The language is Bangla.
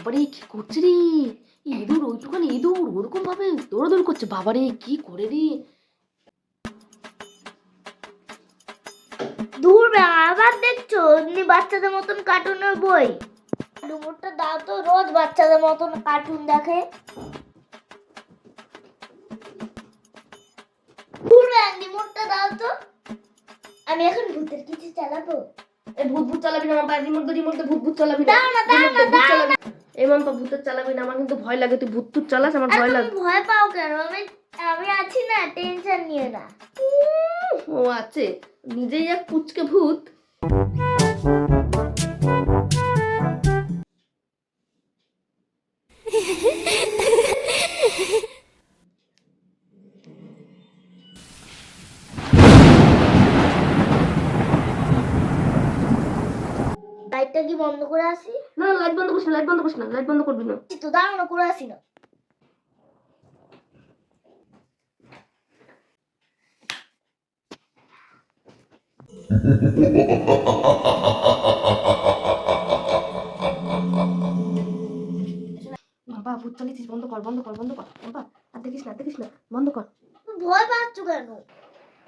বাবারে কি করছে রে? ইঁদুর ওইটুখানি ইঁদুর ওরকম ভাবে দৌড়াদৌড় করছে। বাবারে কি করে রে? দূর আবার দেখছ? এমনি বাচ্চাদের মতন কার্টুনের বই। ডুমুরটা দাও তো রোজ বাচ্চাদের মতন কার্টুন দেখে। রিমোটটা দাও তো। আমি এখন ভূতের কিছু চালাবো। ভূত ভূত চালাবি না আমার বাড়ির মধ্যে রিমোট ভূত ভূত চালাবি না। না, না, চালাবি এই মাম্পা ভূতের চালাবি না আমার কিন্তু ভয় লাগে তুই ভূত টুত চালাস আমার ভয় লাগে। ভয় পাও কেন? আমি আমি আছি না টেনশন নিয়ে না। ও আছে নিজেই এক পুচকে ভূত। লাইটটা কি বন্ধ করে আসি না লাইট বন্ধ করিস না লাইট বন্ধ করিস না লাইট বন্ধ করবি না। তো দাঁড়ানো করে আসি না। বাবা ভূত চালিয়েছিস বন্ধ কর বন্ধ কর বন্ধ কর বাবা আর দেখিস না দেখিস না বন্ধ কর। ভয় পাচ্ছ কেন?